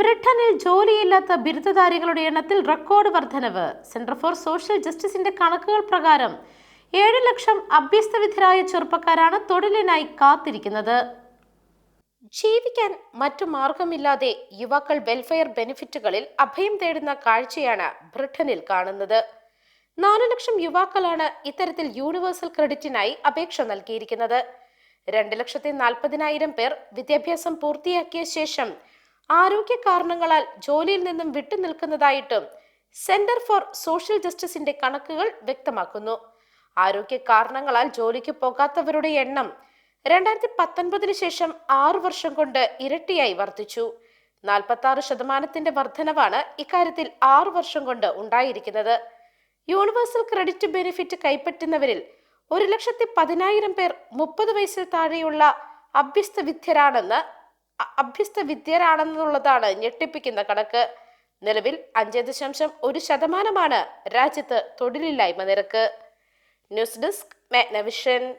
ബ്രിട്ടനിൽ ജോലിയില്ലാത്ത ബിരുദധാരികളുടെ എണ്ണത്തിൽ റെക്കോർഡ് വർധനവ്. സെന്റർ ഫോർ സോഷ്യൽ ജസ്റ്റിസിന്റെ കണക്കുകൾ പ്രകാരം ഏഴ് ലക്ഷം അഭ്യസ്തവിധരായ ചെറുപ്പക്കാരാണ് തൊഴിലിനായി കാത്തിരിക്കുന്നത്. ജീവിക്കാൻ മറ്റു മാർഗമില്ലാതെ യുവാക്കൾ വെൽഫെയർ ബെനിഫിറ്റുകളിൽ അഭയം തേടുന്ന കാഴ്ചയാണ് ബ്രിട്ടനിൽ കാണുന്നത്. നാലു ലക്ഷം യുവാക്കളാണ് ഇത്തരത്തിൽ യൂണിവേഴ്സൽ ക്രെഡിറ്റിനായി അപേക്ഷ നൽകിയിരിക്കുന്നത്. രണ്ട് ലക്ഷത്തി നാൽപ്പതിനായിരം പേർ വിദ്യാഭ്യാസം പൂർത്തിയാക്കിയ ശേഷം ആരോഗ്യ കാരണങ്ങളാൽ ജോലിയിൽ നിന്നും വിട്ടുനിൽക്കുന്നതായിട്ടും സെന്റർ ഫോർ സോഷ്യൽ ജസ്റ്റിസിന്റെ കണക്കുകൾ വ്യക്തമാക്കുന്നു. ആരോഗ്യ കാരണങ്ങളാൽ ജോലിക്ക് പോകാത്തവരുടെ എണ്ണം രണ്ടായിരത്തി പത്തൊൻപതിന് ശേഷം ആറു വർഷം കൊണ്ട് ഇരട്ടിയായി വർദ്ധിച്ചു. നാൽപ്പത്തി ആറ് ശതമാനത്തിന്റെ വർധനവാണ് ഇക്കാര്യത്തിൽ ആറു വർഷം കൊണ്ട് ഉണ്ടായിരിക്കുന്നത്. യൂണിവേഴ്സൽ ക്രെഡിറ്റ് ബെനിഫിറ്റ് കൈപ്പറ്റുന്നവരിൽ ഒരു ലക്ഷത്തി പതിനായിരം പേർ മുപ്പത് വയസ്സിൽ താഴെയുള്ള അഭ്യസ്ത വിദ്യരാണെന്ന് അഭ്യസ്ത വിദ്യരാണെന്നുള്ളതാണ് ഞെട്ടിപ്പിക്കുന്ന കണക്ക്. നിലവിൽ അഞ്ച് ദശാംശം ഒരു ശതമാനമാണ് രാജ്യത്ത് തൊഴിലില്ലായ്മ നിരക്ക്. News desk Magnavision